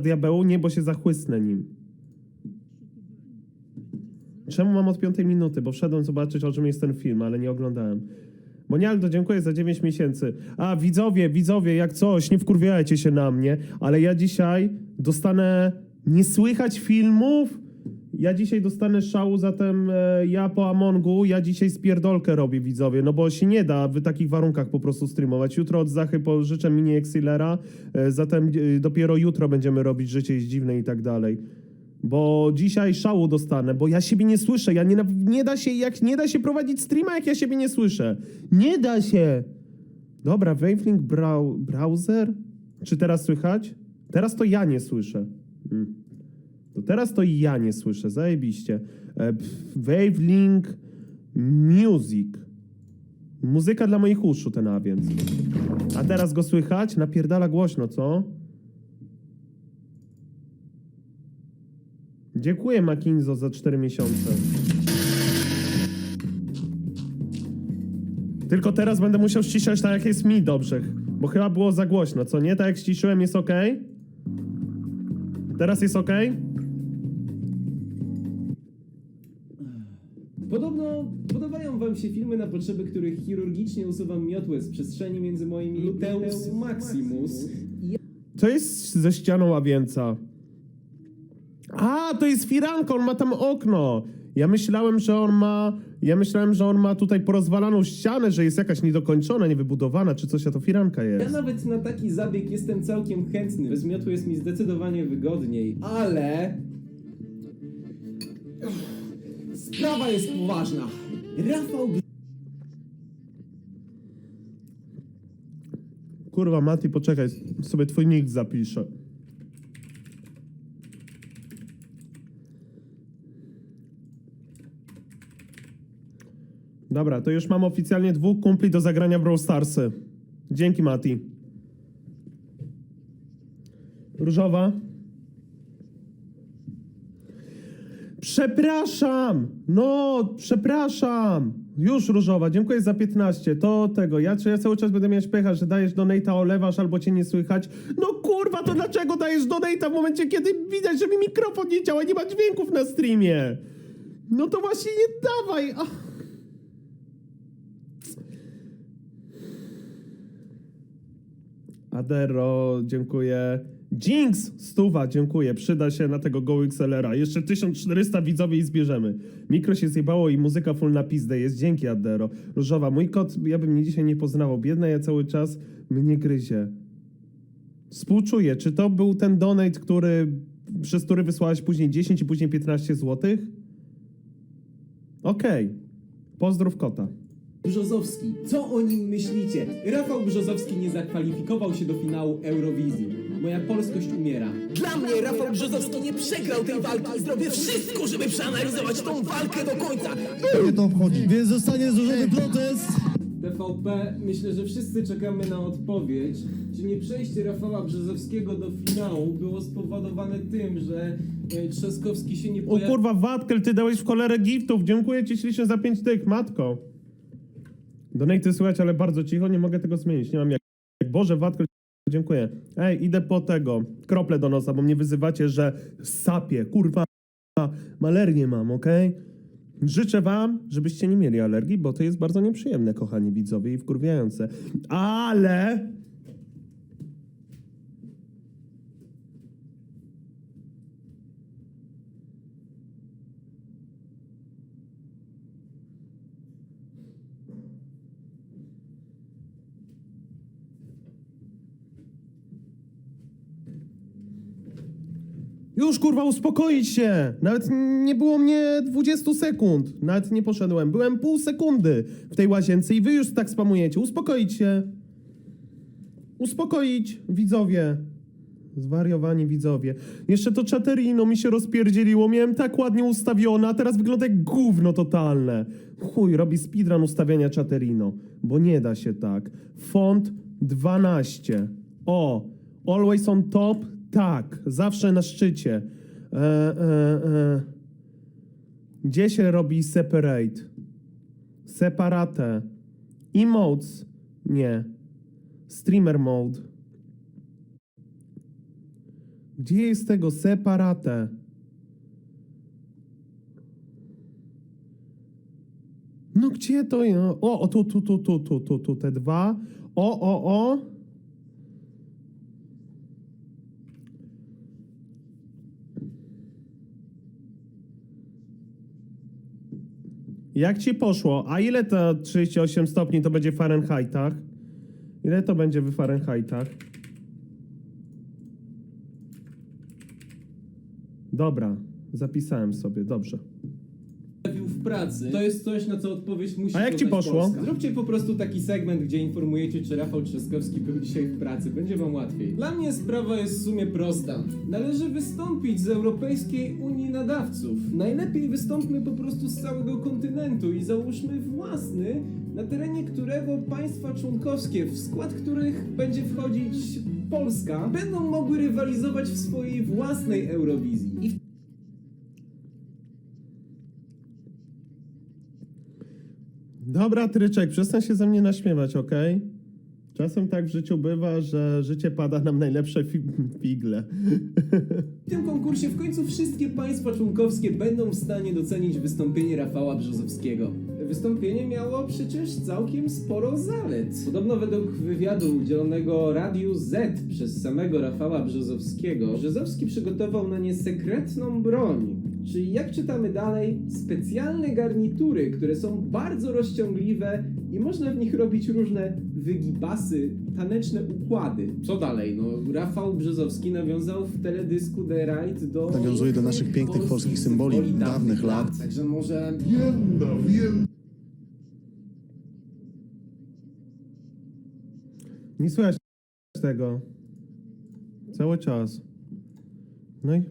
diabełu, nie, bo się zachłysnę nim. Czemu mam od piątej minuty? Bo wszedłem zobaczyć, o czym jest ten film, ale nie oglądałem. Monialdo, dziękuję za 9 miesięcy. A, widzowie, widzowie, jak coś, nie wkurwiajcie się na mnie, ale ja dzisiaj dostanę nie słychać filmów. Ja dzisiaj dostanę szału, zatem e, ja po Amongu, ja dzisiaj spierdolkę robię, widzowie, no bo się nie da w takich warunkach po prostu streamować. Jutro od Zachy pożyczę mini Exilera, e, zatem e, dopiero jutro będziemy robić Życie jest dziwne i tak dalej. Bo dzisiaj szału dostanę, bo ja siebie nie słyszę. Ja nie, nie da się, jak nie da się prowadzić streama, jak ja siebie nie słyszę. Nie da się. Dobra, Wavelink brau, browser? Czy teraz słychać? Teraz to ja nie słyszę. Hmm. To teraz to ja nie słyszę, zajebiście. E, Wavelink Music. Muzyka dla moich uszu ten a więc. A teraz go słychać? Napierdala głośno, co? Dziękuję Makinzo za 4 miesiące. Tylko teraz będę musiał ściszać tak jak jest mi dobrze, bo chyba było za głośno, co nie? Tak jak ściszyłem jest ok? Teraz jest ok? Podobają wam się filmy, na potrzeby których chirurgicznie usuwam miotłę z przestrzeni między moimi Luteus Maximus. Co jest ze ścianą ławieńca? A, to jest firanka, on ma tam okno. Ja myślałem, że on ma. Ja myślałem, że on ma tutaj porozwalaną ścianę, że jest jakaś niedokończona, niewybudowana, czy coś, a to firanka Ja jest. nawet na taki zabieg jestem całkiem chętny. Bez miotu jest mi zdecydowanie wygodniej, ale... Sprawa jest poważna. Rafał Kurwa, Mati, poczekaj, sobie twój nick zapiszę. Dobra, to już mam oficjalnie dwóch kumpli do zagrania Brawl Starsy. Dzięki, Mati. Różowa. Przepraszam! No, przepraszam! Już różowa, dziękuję za 15. To tego, ja, ja cały czas będę mieć pecha, że dajesz donate'a, olewasz albo cię nie słychać. No kurwa, to dlaczego dajesz donate'a w momencie, kiedy widać, że mi mikrofon nie działa, nie ma dźwięków na streamie? No to właśnie nie dawaj! Ach. Adero, dziękuję. Jinx, stuwa, dziękuję. Przyda się na tego GoXLR-a. Jeszcze 1400 widzowie i zbierzemy. Mikro się zjebało i muzyka full na pizdę jest. Dzięki, Adero. Różowa, mój kot, ja bym mnie dzisiaj nie poznawał. Biedna ja cały czas mnie gryzie. Współczuję. Czy to był ten donate, który, przez który wysłałaś później 10 i później 15 złotych? Okej. Pozdrów kota. Brzozowski. Co o nim myślicie? Rafał Brzozowski nie zakwalifikował się do finału Eurowizji. Moja polskość umiera. Dla mnie Rafał Brzozowski nie przegrał tej walki i zrobię wszystko, żeby przeanalizować tą walkę do końca. mnie to obchodzi. Więc zostanie złożony protest. TVP, myślę, że wszyscy czekamy na odpowiedź. Czy nie przejście Rafała Brzozowskiego do finału było spowodowane tym, że e, Trzaskowski się nie O pojawił? kurwa, Watkel, ty dałeś w cholerę giftów. Dziękuję ci ślicznie za 5 tych, matko. Donaty słychać, ale bardzo cicho, nie mogę tego zmienić. Nie mam jak. Boże, Watkel, dziękuję. Ej, idę po tego, krople do nosa, bo mnie wyzywacie, że sapie, kurwa, malernię mam, okej? Życzę wam, żebyście nie mieli alergii, bo to jest bardzo nieprzyjemne, kochani widzowie, i wkurwiające. Ale... Już kurwa uspokoić się! Nawet nie było mnie 20 sekund. Nawet nie poszedłem. Byłem pół sekundy w tej łazience i wy już tak spamujecie. Uspokoić się. Uspokoić widzowie. Zwariowani widzowie. Jeszcze to czaterino mi się rozpierdzieliło. Miałem tak ładnie ustawione, a teraz wygląda jak gówno totalne. Chuj, robi speedrun ustawiania czaterino. Bo nie da się tak. Font 12. O, always on top? Tak, zawsze na szczycie. E, e, e. Gdzie się robi separate? Separate. Emotes? Nie. Streamer mode. Gdzie jest tego separatę? No gdzie to? O, o tu, tu, tu, tu, tu, tu, tu, te dwa. O, o, o. Jak ci poszło? A ile to 38 stopni to będzie w Fahrenheitach? Ile to będzie w Fahrenheitach? Dobra, zapisałem sobie, dobrze. Pracy, to jest coś, na co odpowiedź musi A jak ci poszło? Polska. Zróbcie po prostu taki segment, gdzie informujecie, czy Rafał Trzaskowski był dzisiaj w pracy. Będzie wam łatwiej. Dla mnie sprawa jest w sumie prosta. Należy wystąpić z Europejskiej Unii Nadawców. Najlepiej wystąpmy po prostu z całego kontynentu i załóżmy własny, na terenie którego państwa członkowskie, w skład których będzie wchodzić Polska, będą mogły rywalizować w swojej własnej Eurowizji. I w Dobra, Tryczek, przestań się ze mnie naśmiewać, okej? Czasem tak w życiu bywa, że życie pada nam najlepsze fi figle. W tym konkursie w końcu wszystkie państwa członkowskie będą w stanie docenić wystąpienie Rafała Brzozowskiego. Wystąpienie miało przecież całkiem sporo zalet. Podobno według wywiadu udzielonego Radiu Z przez samego Rafała Brzozowskiego, Brzozowski przygotował na nie sekretną broń. Czyli jak czytamy dalej, specjalne garnitury, które są bardzo rozciągliwe i można w nich robić różne wygibasy, taneczne układy. Co dalej? No, Rafał Brzozowski nawiązał w teledysku The Right do... Nawiązuje do naszych pięknych polskich symboli dawnych lat. Także może... Nie słychać tego. Cały czas. No i...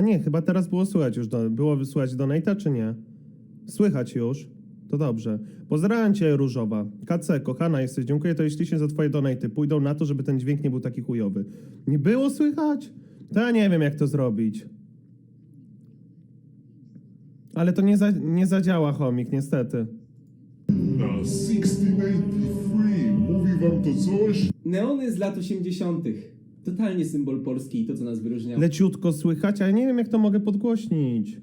A nie, chyba teraz było słychać już. Do, było wysłuchać Donate'a, czy nie? Słychać już. To dobrze. Pozdrawiam cię, Różowa. KC, kochana jesteś. Dziękuję to ślicznie za twoje donaty. Pójdą na to, żeby ten dźwięk nie był taki chujowy. Nie było słychać? To ja nie wiem, jak to zrobić. Ale to nie, za, nie zadziała, chomik, niestety. Na 1683 mówi wam to coś? Neony z lat 80. Totalnie symbol Polski i to, co nas wyróżniało. leciutko słychać, ale nie wiem, jak to mogę podgłośnić.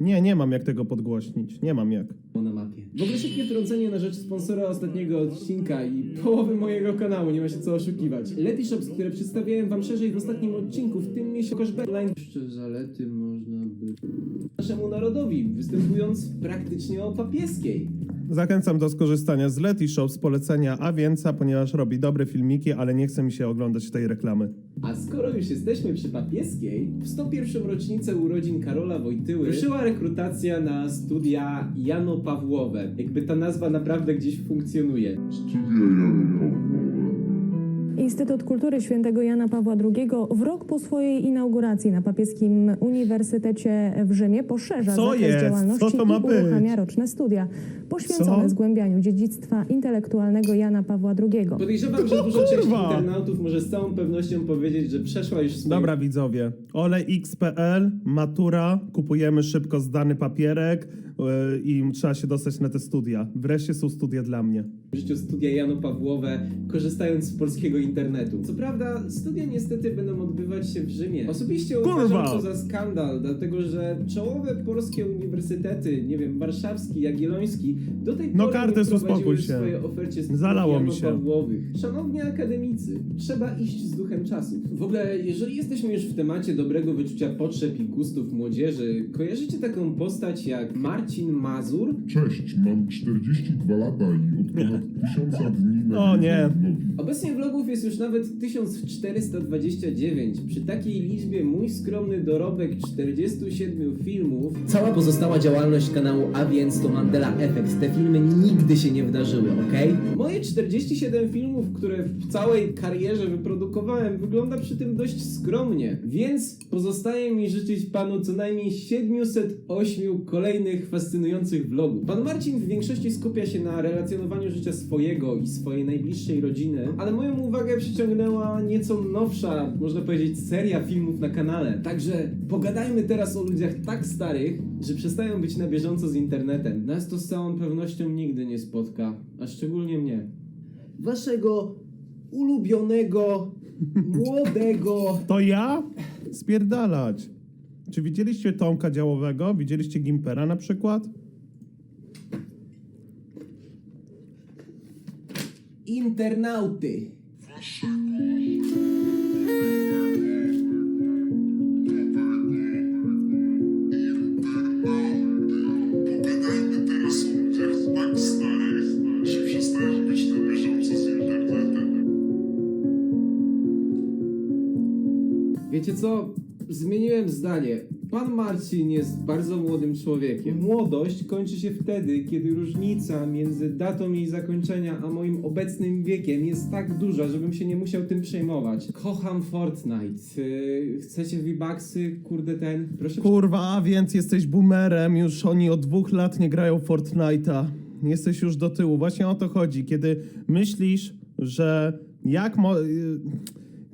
Nie, nie mam jak tego podgłośnić. Nie mam jak. na mapie. W ogóle szybkie wtrącenie na rzecz sponsora ostatniego odcinka i połowy mojego kanału, nie ma się co oszukiwać. Lety Shops, które przedstawiałem wam szerzej w ostatnim odcinku, w tym miesiącu line. Jeszcze zalety można by... Naszemu narodowi, występując praktycznie o papieskiej. Zachęcam do skorzystania z Leti Shop z polecenia Awięca, ponieważ robi dobre filmiki, ale nie chce mi się oglądać tej reklamy. A skoro już jesteśmy przy papieskiej, w 101. rocznicę urodzin Karola Wojtyły ruszyła rekrutacja na studia Jano Pawłowe. Jakby ta nazwa naprawdę gdzieś funkcjonuje. Studia Jana Pawłowe. Instytut Kultury Świętego Jana Pawła II w rok po swojej inauguracji na Papieskim Uniwersytecie w Rzymie poszerza Co zakres jest? działalności Co to ma i być? uruchamia roczne studia poświęcone Co? zgłębianiu dziedzictwa intelektualnego Jana Pawła II. Podejrzewam, że duża część kurwa! internautów może z całą pewnością powiedzieć, że przeszła już swoje Dobra, widzowie. olejx.pl, matura, kupujemy szybko zdany papierek yy, i trzeba się dostać na te studia. Wreszcie są studia dla mnie. w życiu studia Jano Pawłowe, korzystając z polskiego internetu. Co prawda, studia niestety będą odbywać się w Rzymie. Osobiście Kurwa! uważam to za skandal, dlatego że czołowe polskie uniwersytety, nie wiem, warszawski, jagielloński, do tej No, pory Kartes, nie prowadziły uspokój w się. swojej ofercie studiów Zalało mi się. Pawłowych. Szanowni akademicy, trzeba iść z duchem czasów. W ogóle, jeżeli jesteśmy już w temacie dobrego wyczucia potrzeb i gustów młodzieży, kojarzycie taką postać jak Marcin Mazur? Cześć, mam 42 lata i od ponad tysiąca dni na O nie. Obecnie vlogów jest już nawet 1429. Przy takiej liczbie mój skromny dorobek 47 filmów. Cała pozostała działalność kanału A więc to Mandela Effect. Te filmy nigdy się nie wydarzyły, ok? Moje 47 filmów, które w całej karierze wyprodukowałem, wygląda przy tym dość skromnie. Więc pozostaje mi życzyć panu co najmniej 708 kolejnych fascynujących vlogów. Pan Marcin w większości skupia się na relacjonowaniu życia swojego i swojej najbliższej rodziny, ale moją uwagę przyciągnęła nieco nowsza, można powiedzieć, seria filmów na kanale. Także pogadajmy teraz o ludziach tak starych, że przestają być na bieżąco z internetem. Nas to z całą pewnością nigdy nie spotka, a szczególnie mnie. Waszego ulubionego, młodego... To ja? Spierdalać. Czy widzieliście Tomka Działowego? Widzieliście Gimpera na przykład? Internauty. Być na. Wiecie co? Zmieniłem zdanie. Pan Marcin jest bardzo młodym człowiekiem. Młodość kończy się wtedy, kiedy różnica między datą jej zakończenia a moim obecnym wiekiem jest tak duża, żebym się nie musiał tym przejmować. Kocham Fortnite. Yy, chcecie V-Bucksy? Kurde ten? Proszę Kurwa, a więc jesteś boomerem, już oni od dwóch lat nie grają w Fortnite'a. Jesteś już do tyłu. Właśnie o to chodzi. Kiedy myślisz, że jak mo...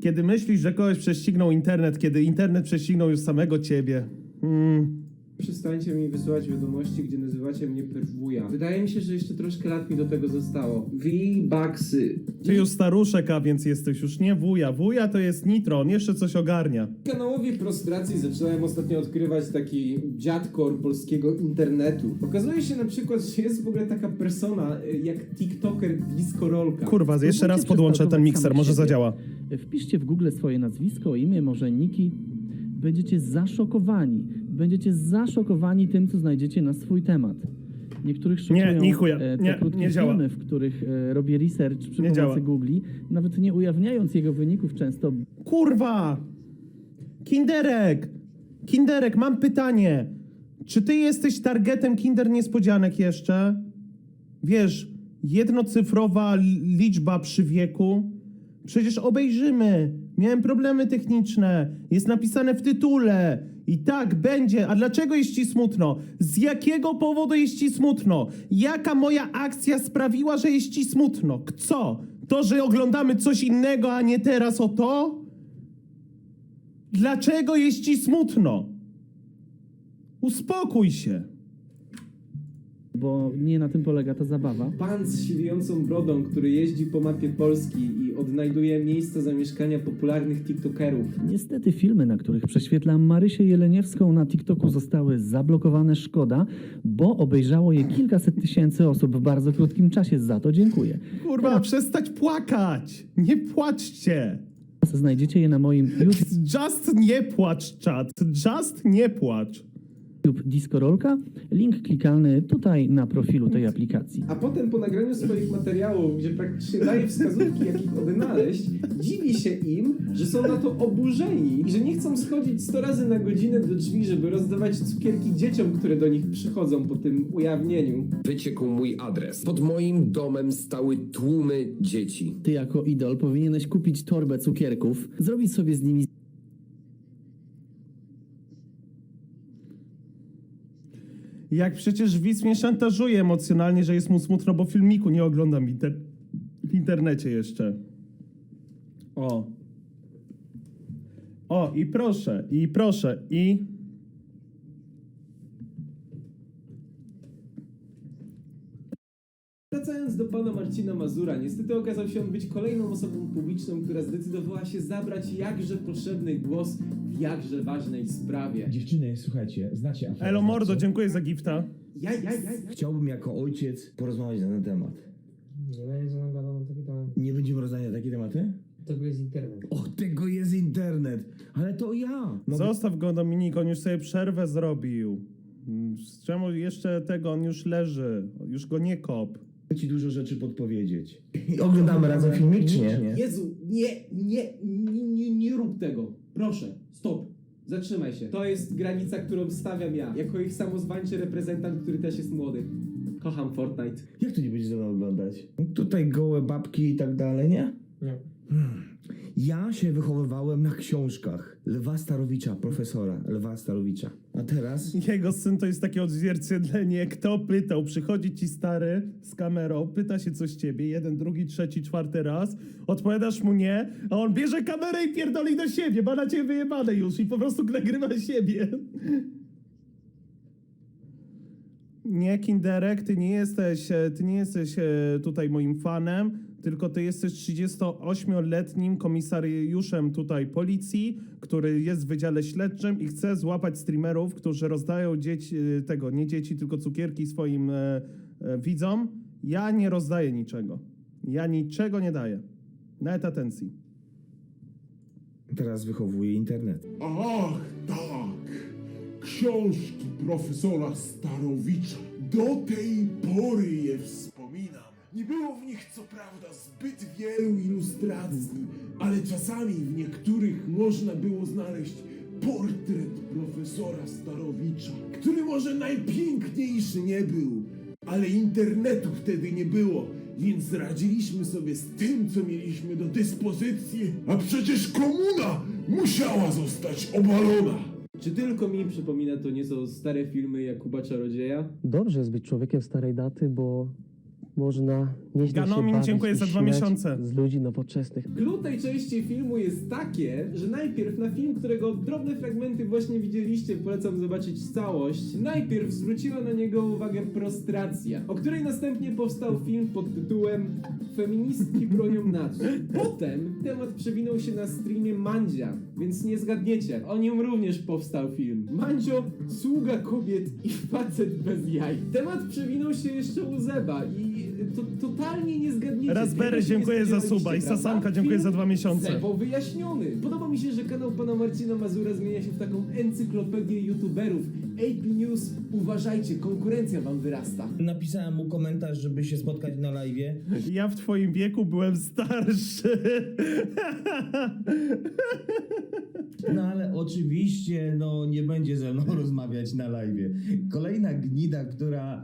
Kiedy myślisz, że kogoś prześcignął internet, kiedy internet prześcignął już samego ciebie. Mm. Przestańcie mi wysyłać wiadomości, gdzie nazywacie mnie perwuja. Wydaje mi się, że jeszcze troszkę lat mi do tego zostało. V-Bucksy. Ty już staruszek, a więc jesteś już nie wuja. Wuja to jest nitro, on jeszcze coś ogarnia. Kanałowi Prostracji zacząłem ostatnio odkrywać taki dziadkor polskiego internetu. Okazuje się na przykład, że jest w ogóle taka persona y, jak TikToker Discorolka. Kurwa, jeszcze raz podłączę ten mikser, może zadziała. Wpiszcie w Google swoje nazwisko, imię, może niki. Będziecie zaszokowani. Będziecie zaszokowani tym, co znajdziecie na swój temat. Niektórych szokują ni chuja. e, te Nie, krótkie nie działa. filmy, w których e, robię research przy Nie pomocy działa. Google, nawet nie ujawniając jego wyników często, Kurwa! Kinderek! Kinderek, mam pytanie. Czy ty jesteś targetem Kinder Niespodzianek jeszcze? Wiesz, jednocyfrowa li- liczba przy wieku? Przecież obejrzymy. Miałem problemy techniczne. Jest napisane w tytule. I tak będzie. A dlaczego jest ci smutno? Z jakiego powodu jest ci smutno? Jaka moja akcja sprawiła, że jest ci smutno? Co? To, że oglądamy coś innego, a nie teraz o to? Dlaczego jest ci smutno? Uspokój się. Bo nie na tym polega ta zabawa. Pan z siwiejącą brodą, który jeździ po mapie Polski i odnajduje miejsca zamieszkania popularnych TikTokerów. Niestety filmy, na których prześwietlam Marysię Jeleniewską na TikToku zostały zablokowane szkoda, bo obejrzało je kilkaset tysięcy osób w bardzo krótkim czasie. Za to dziękuję. Kurwa, przestać płakać. Nie płaczcie. Znajdziecie je na moim Just nie płacz, czat. Just nie płacz. YouTube Discorolka. Link klikalny tutaj na profilu tej aplikacji. A potem po nagraniu swoich materiałów, gdzie praktycznie daje wskazówki, jak ich odnaleźć, dziwi się im, że są na to oburzeni i że nie chcą schodzić 100 razy na godzinę do drzwi, żeby rozdawać cukierki dzieciom, które do nich przychodzą po tym ujawnieniu. wyciekł mój adres. Pod moim domem stały tłumy dzieci. Ty jako idol powinieneś kupić torbę cukierków, zrobić sobie z nimi Jak przecież widz mnie szantażuje emocjonalnie, że jest mu smutno, bo filmiku nie oglądam w, inter w internecie jeszcze. O. O, i proszę, i proszę, i... Wracając do pana Marcina Mazura, niestety okazał się on być kolejną osobą publiczną, która zdecydowała się zabrać jakże potrzebny głos w jakże ważnej sprawie. Dziewczyny, słuchajcie, znacie aferę. Elo Mordo, dziękuję za gifta. Ja, ja, ja, ja. Chciałbym jako ojciec porozmawiać na ten temat. Nie będzie nam gadał na taki temat. Nie będziemy rozmawiać na takie tematy? Tego jest internet. Od tego jest internet, ale to ja. Mogę Zostaw go, Dominik, on już sobie przerwę zrobił. Mm, Z czemu jeszcze tego, on już leży. Już go nie kop. Ci dużo rzeczy podpowiedzieć. Oglądamy razem filmik, czy nie? Jezu, nie, nie, nie, nie, nie rób tego. Proszę, stop. Zatrzymaj się. To jest granica, którą stawiam ja, jako ich samozwańczy reprezentant, który też jest młody. Kocham Fortnite. Jak to nie będziesz ze mną oglądać? Tutaj gołe babki i tak dalej, nie? Nie. Ja się wychowywałem na książkach Lwa Starowicza, profesora Lwa Starowicza. A teraz Jego syn to jest takie odzwierciedlenie. Kto pytał? Przychodzi ci stary z kamerą, pyta się coś ciebie, jeden, drugi, trzeci, czwarty raz, odpowiadasz mu nie, a on bierze kamerę i pierdoli do siebie, ma na ciebie wyjebane już i po prostu nagrywa siebie. Nie, Kinderek, ty nie jesteś, e, ty nie jesteś e, tutaj moim fanem, tylko ty jesteś 38-letnim komisariuszem tutaj policji, który jest w wydziale śledczym i chce złapać streamerów, którzy rozdają dzieci, y, tego, nie dzieci, tylko cukierki swoim e, e, widzom. Ja nie rozdaję niczego. Ja niczego nie daję. Nawet atencji. Teraz wychowuje internet. Ach, tak. Książki profesora Starowicza. Do tej pory je wspominam. Nie było w nich co prawda zbyt wielu ilustracji, ale czasami w niektórych można było znaleźć portret profesora Starowicza, który może najpiękniejszy nie był, ale internetu wtedy nie było, więc radziliśmy sobie z tym, co mieliśmy do dyspozycji, a przecież komuna musiała zostać obalona. Czy tylko mi przypomina to nieco stare filmy Jakuba Czarodzieja? Dobrze jest być człowiekiem starej daty, bo można nieźle Ganomin, się bawić dziękuję i za dwa śmiać miesiące. z ludzi nowoczesnych. Clue tej części filmu jest takie, że najpierw na film, którego drobne fragmenty właśnie widzieliście, polecam zobaczyć całość, najpierw zwróciła na niego uwagę prostracja, o której następnie powstał film pod tytułem Feministki bronią nas. Potem temat przewinął się na streamie Mandzia, więc nie zgadniecie, o nim również powstał film. Mandzio, sługa kobiet i facet bez jaj. Temat przewinął się jeszcze u Zeba i to totalnie nie zgadniecie. Raspberry, Tego się nie dziękuję za spodziewaliście, suba i prawda? Sasanka, dziękuję Film za dwa miesiące. Zebo wyjaśniony. Podoba mi się, że kanał pana Marcina Mazura zmienia się w taką encyklopedię youtuberów. AP News, uważajcie, konkurencja wam wyrasta. Napisałem mu komentarz, żeby się spotkać na live. Ja w twoim wieku byłem starszy. No ale oczywiście no, nie będzie ze mną rozmawiać na live. Kolejna gnida, która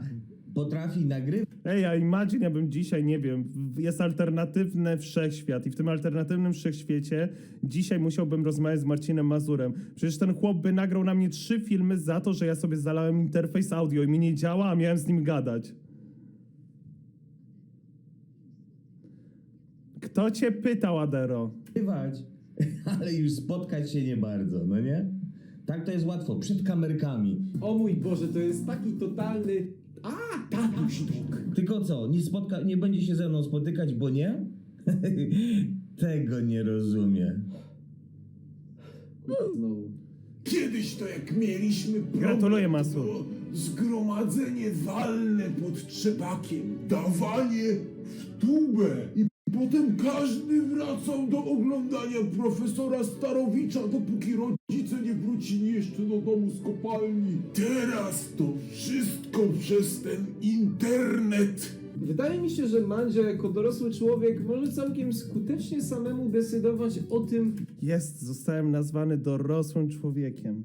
potrafi nagrywać. Ej, a imagine, ja bym dzisiaj, nie wiem, jest alternatywny wszechświat i w tym alternatywnym wszechświecie dzisiaj musiałbym rozmawiać z Marcinem Mazurem. Przecież ten chłop by nagrał na mnie trzy filmy za to, że ja sobie zalałem interfejs audio i mi nie działa, a miałem z nim gadać. Kto cię pytał, Adero? ale już spotkać się nie bardzo, no nie? Tak to jest łatwo, przed kamerkami. O mój Boże, to jest taki totalny... Tatuś dok. Tylko co, nie, spotka, nie będzie się ze mną spotykać, bo nie? Tego nie rozumie. Znowu. Kiedyś to jak mieliśmy problem, Gratuluję, to Masu. było Zgromadzenie walne pod trzepakiem, dawanie w tubę i potem każdy wracał do oglądania profesora Starowicza, dopóki rodzice nie wrócili jeszcze do domu z kopalni. Teraz to wszystko przez ten internet. Wydaje mi się, że Mandzio jako dorosły człowiek może całkiem skutecznie samemu decydować o tym, Jest, zostałem nazwany dorosłym człowiekiem.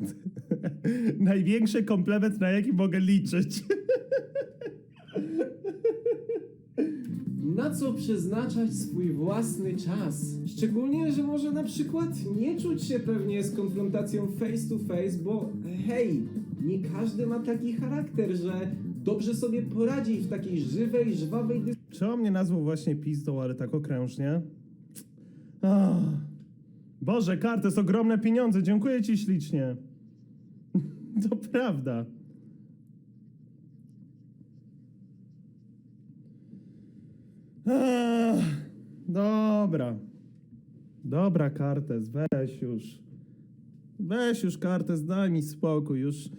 Największy komplement, na jaki mogę liczyć. na co przeznaczać swój własny czas. Szczególnie, że może na przykład nie czuć się pewnie z konfrontacją face to face, bo hej, nie każdy ma taki charakter, że dobrze sobie poradzi w takiej żywej, żwawej Czy on mnie nazwał właśnie pizdą, ale tak okrężnie? Boże, kart, to jest ogromne pieniądze, dziękuję ci ślicznie. To prawda. Dobra. Dobra, Kartes, weź już. Weź już, Kartes, daj mi spokój, już.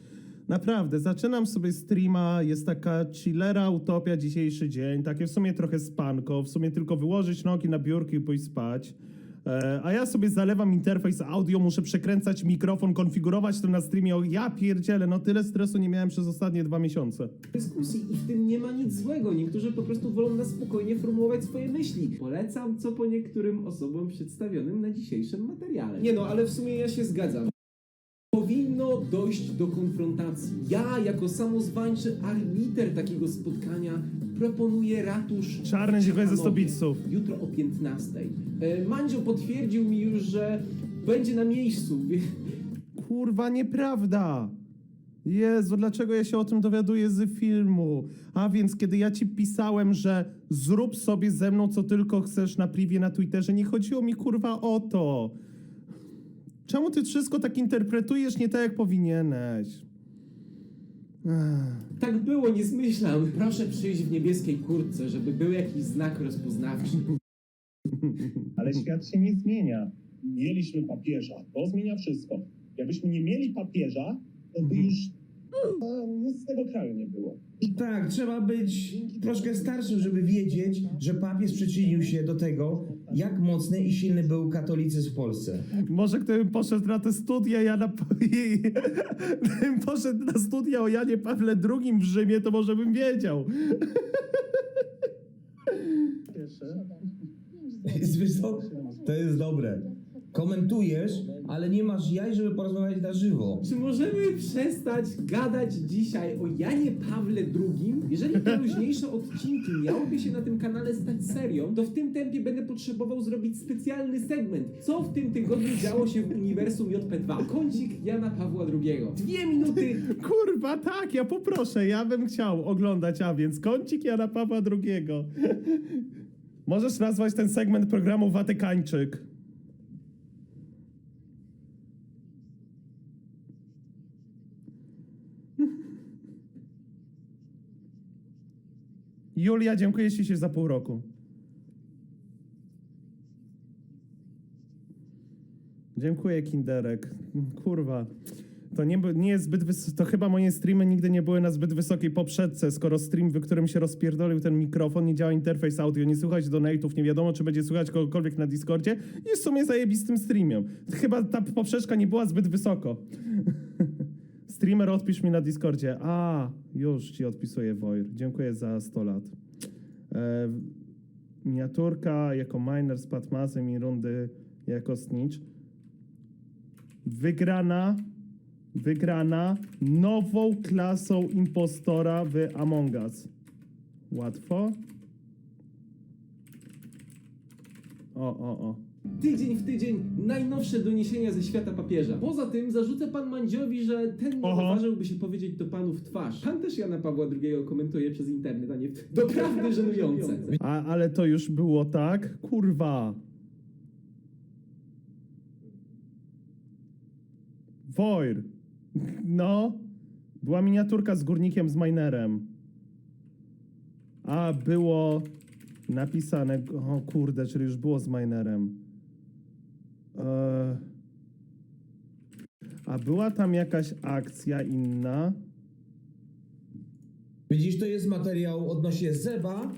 Naprawdę, zaczynam sobie streama, jest taka chillera utopia dzisiejszy dzień, takie w sumie trochę spanko, w sumie tylko wyłożyć nogi na biurki i pójść spać. E, a ja sobie zalewam interfejs audio, muszę przekręcać mikrofon, konfigurować to na streamie. O, ja pierdzielę, no tyle stresu nie miałem przez ostatnie dwa miesiące. dyskusji i w tym nie ma nic złego. Niektórzy po prostu wolą na spokojnie formułować swoje myśli. Polecam co po niektórym osobom przedstawionym na dzisiejszym materiale. Nie no, ale w sumie ja się zgadzam. Powinno dojść do konfrontacji. Ja, jako samozwańczy arbiter takiego spotkania, proponuję ratusz. Czarny, dziękuję za 100 Ciechanowie. bitsów. Jutro o 15. E, Mandzio potwierdził mi już, że będzie na miejscu. Kurwa, nieprawda! Jezu, dlaczego ja się o tym dowiaduję z filmu? A więc, kiedy ja ci pisałem, że zrób sobie ze mną co tylko chcesz na privie na Twitterze, nie chodziło mi kurwa o to. Czemu ty wszystko tak interpretujesz nie tak, jak powinieneś? Tak było, nie zmyślam. Proszę przyjść w niebieskiej kurtce, żeby był jakiś znak rozpoznawczy. Ale świat się nie zmienia. Mieliśmy papieża, to zmienia wszystko. Jakbyśmy nie mieli papieża, to by już a, nic z tego kraju nie było. Tak, trzeba być troszkę starszym, żeby wiedzieć, że papież przyczynił się do tego, jak mocny i silny był katolicyzm w Polsce. Może gdybym poszedł na te studia Jana... Gdybym poszedł na studia o Janie Pawle II w Rzymie, to może bym wiedział. Wiesz? To jest dobre. Komentujesz, ale nie masz jaj, żeby porozmawiać na żywo. Czy możemy przestać gadać dzisiaj o Janie Pawle II? Jeżeli te luźniejsze odcinki miałyby się na tym kanale stać serią, to w tym tempie będę potrzebował zrobić specjalny segment. Co w tym tygodniu działo się w uniwersum JP2? Kącik Jana Pawła II. Dwie minuty Kurwa, tak, ja poproszę, ja bym chciał oglądać, a więc kącik Jana Pawła II. Możesz nazwać ten segment programu Watykańczyk. Julia, dziękuję Ci się za pół roku. Dziękuję, Kinderek. Kurwa. To nie, nie jest zbyt wys- To chyba moje streamy nigdy nie były na zbyt wysokiej poprzedce, skoro stream, w którym się rozpierdolił ten mikrofon, nie działa interfejs audio, nie słychać donate'ów, nie wiadomo, czy będzie słychać kogokolwiek na Discordzie, jest w sumie zajebistym streamem. Chyba ta poprzeczka nie była zbyt wysoko. Streamer, odpisz mi na Discordzie. A, już ci odpisuję, Wojr. Dziękuję za 100 lat. E, miniaturka jako miner z Patmasem i rundy jako snitch. Wygrana, wygrana nową klasą impostora w Among Us. Łatwo. O, o, o. Tydzień w tydzień najnowsze doniesienia ze świata papieża. Poza tym zarzucę pan Mandziowi, że ten nie Oho. odważyłby się powiedzieć to panu w twarz. Pan też Jana Pawła II komentuje przez internet, a nie w... Doprawdy żenujące. A, ale to już było tak? Kurwa. Wojr. No. Była miniaturka z górnikiem z minerem. A było napisane. O kurde, czyli już było z minerem. Eee, a była tam jakaś akcja inna. Widzisz, to jest materiał odnośnie Zeba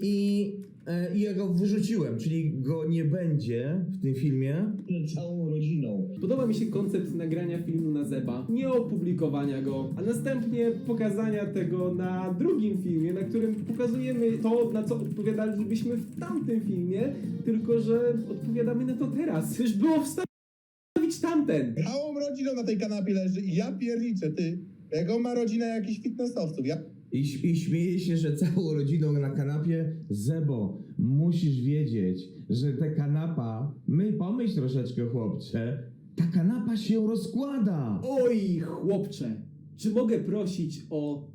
i, e, i ja go wyrzuciłem, czyli go nie będzie w tym filmie. Całą rodziną. Podoba mi się koncept nagrania filmu na Zeba, nie opublikowania go, a następnie pokazania tego na drugim filmie, na którym pokazujemy to, na co odpowiadalibyśmy w tamtym filmie, tylko że odpowiadamy na to teraz. Już było wstawić tamten. Całą rodziną na tej kanapie leży i ja pierniczę, ty. Jak on ma rodzinę jakichś fitnessowców, ja I, I śmieje się, że całą rodziną na kanapie. Zebo, musisz wiedzieć, że ta kanapa, my pomyśl troszeczkę chłopcze, ta kanapa się rozkłada. Oj, chłopcze, czy mogę prosić o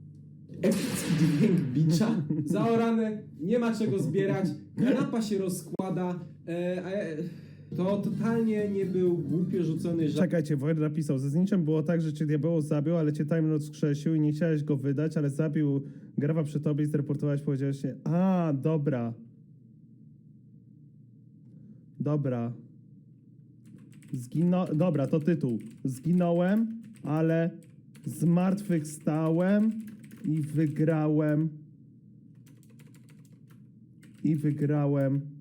epicki dźwięk bicza? Zaorane, nie ma czego zbierać, kanapa się rozkłada, e, a ja, to totalnie nie był głupio rzucony żart. Czekajcie, Wojr napisał, ze zniczem było tak, że cię diabeł zabił, ale cię Time Lord skrzesił i nie chciałeś go wydać, ale zabił grawa przy tobie i zreportowałeś, powiedziałeś się, a, dobra. Dobra. Zgino... Dobra, to tytuł. Zginąłem, ale zmartwychwstałem i wygrałem. I wygrałem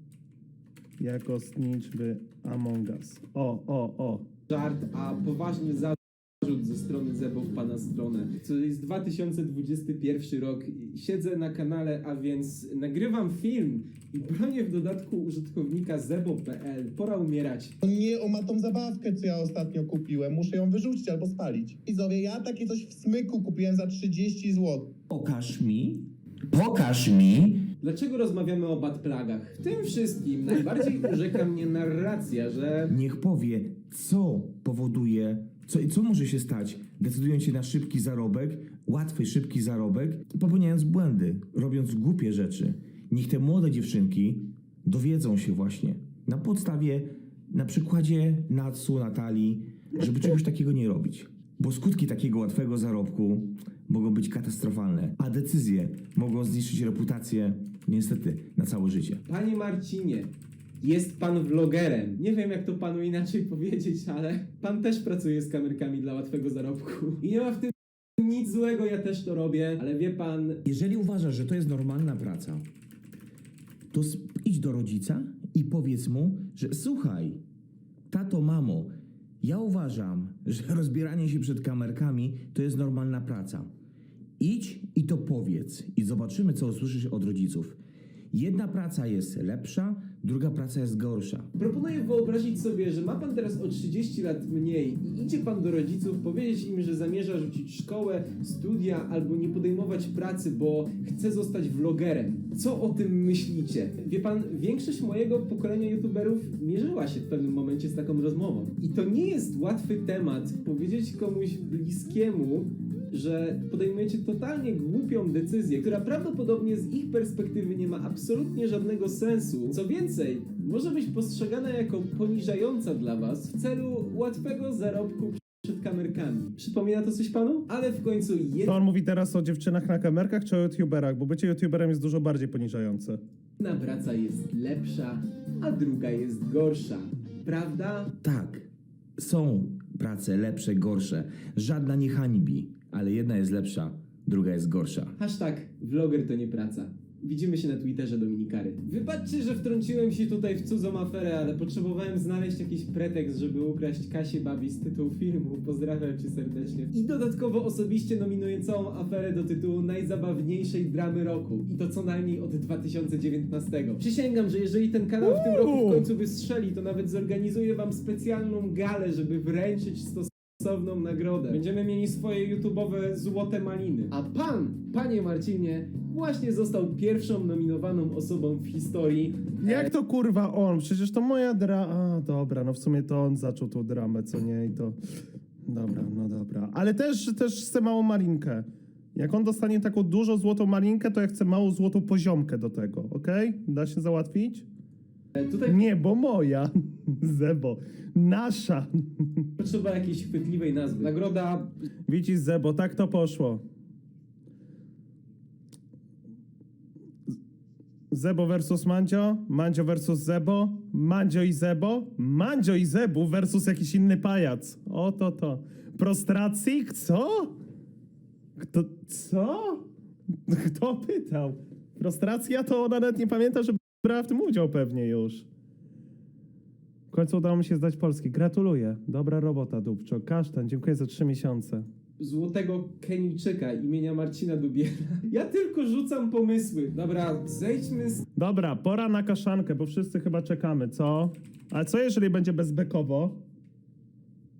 jako snitch w Among Us. O, o, o. żart, a poważny zarzut ze strony Zebo w pana stronę. To jest 2021 rok. Siedzę na kanale, a więc nagrywam film i bronię w dodatku użytkownika zebo.pl. Pora umierać. nie o ma tą zabawkę, co ja ostatnio kupiłem. Muszę ją wyrzucić albo spalić. Widzowie, ja takie coś w smyku kupiłem za 30 zł. Pokaż mi, pokaż mi. Dlaczego rozmawiamy o bad plagach? W tym wszystkim najbardziej urzeka mnie narracja, że Niech powie, co powoduje, co, co może się stać, decydując się na szybki zarobek, łatwy, szybki zarobek, popełniając błędy, robiąc głupie rzeczy. Niech te młode dziewczynki dowiedzą się właśnie na podstawie, na przykładzie Natsu, Natalii, żeby czegoś takiego nie robić. Bo skutki takiego łatwego zarobku mogą być katastrofalne, a decyzje mogą zniszczyć reputację, niestety, na całe życie. Panie Marcinie, jest pan vlogerem. Nie wiem, jak to panu inaczej powiedzieć, ale pan też pracuje z kamerkami dla łatwego zarobku. I nie ma w tym nic złego, ja też to robię, ale wie pan, Jeżeli uważasz, że to jest normalna praca, to sp- idź do rodzica i powiedz mu, że słuchaj, tato, mamo, ja uważam, że rozbieranie się przed kamerkami to jest normalna praca. Idź i to powiedz i zobaczymy, co usłyszysz od rodziców. Jedna praca jest lepsza, druga praca jest gorsza. Proponuję wyobrazić sobie, że ma pan teraz o 30 lat mniej i idzie pan do rodziców powiedzieć im, że zamierza rzucić szkołę, studia albo nie podejmować pracy, bo chce zostać vlogerem. Co o tym myślicie? Wie pan, większość mojego pokolenia youtuberów mierzyła się w pewnym momencie z taką rozmową. I to nie jest łatwy temat powiedzieć komuś bliskiemu, że podejmujecie totalnie głupią decyzję, która prawdopodobnie z ich perspektywy nie ma absolutnie żadnego sensu. Co więcej, może być postrzegana jako poniżająca dla was w celu łatwego zarobku przed kamerkami. Przypomina to coś panu? Ale w końcu To jedna on mówi teraz o dziewczynach na kamerkach czy o youtuberach? Bo bycie youtuberem jest dużo bardziej poniżające. praca jest lepsza, a druga jest gorsza. Prawda? Tak, są prace lepsze, gorsze. Żadna nie hańbi, ale jedna jest lepsza, druga jest gorsza. Hashtag vloger to nie praca. Widzimy się na Twitterze Dominikary. Wybaczcie, że wtrąciłem się tutaj w cudzą aferę, ale potrzebowałem znaleźć jakiś pretekst, żeby ukraść Kasię Babi z tytułu filmu. Pozdrawiam cię serdecznie. I dodatkowo osobiście nominuję całą aferę do tytułu najzabawniejszej dramy roku. I to co najmniej od 2019. Przysięgam, że jeżeli ten kanał w tym roku w końcu wystrzeli, to nawet zorganizuję wam specjalną galę, żeby wręczyć stos stosowną nagrodę. Będziemy mieli swoje YouTube'owe złote maliny. A pan, panie Marcinie, właśnie został pierwszą nominowaną osobą w historii. Jak to kurwa on? Przecież to moja dra... A, dobra, no w sumie to on zaczął tą dramę, co nie? I to... Dobra, no dobra. Ale też, też chcę małą malinkę. Jak on dostanie taką dużą złotą malinkę, to ja chcę małą złotą poziomkę do tego, okej? Da się załatwić? Tutaj Nie, bo moja. Zebo. Nasza. potrzeba jakiejś chwytliwej nazwy. Nagroda Widzisz, Zebo, tak to poszło. Zebo versus Mandzio, Mandzio versus Zebo, Mandzio i Zebo, Mandzio i Zebu versus jakiś inny pajac. Oto to. Prostracji? Co? Kto, co? Kto pytał? Prostracja to ona nawet nie pamięta, że brała w tym udział pewnie już. W końcu udało mi się zdać polski. Gratuluję. Dobra robota, Dubczo. Kasztan, dziękuję za trzy miesiące. złotego Kenijczyka imienia Marcina Dubiela. Ja tylko rzucam pomysły. Dobra, zejdźmy z Dobra, pora na kaszankę, bo wszyscy chyba czekamy, co? Ale co jeżeli będzie bezbekowo?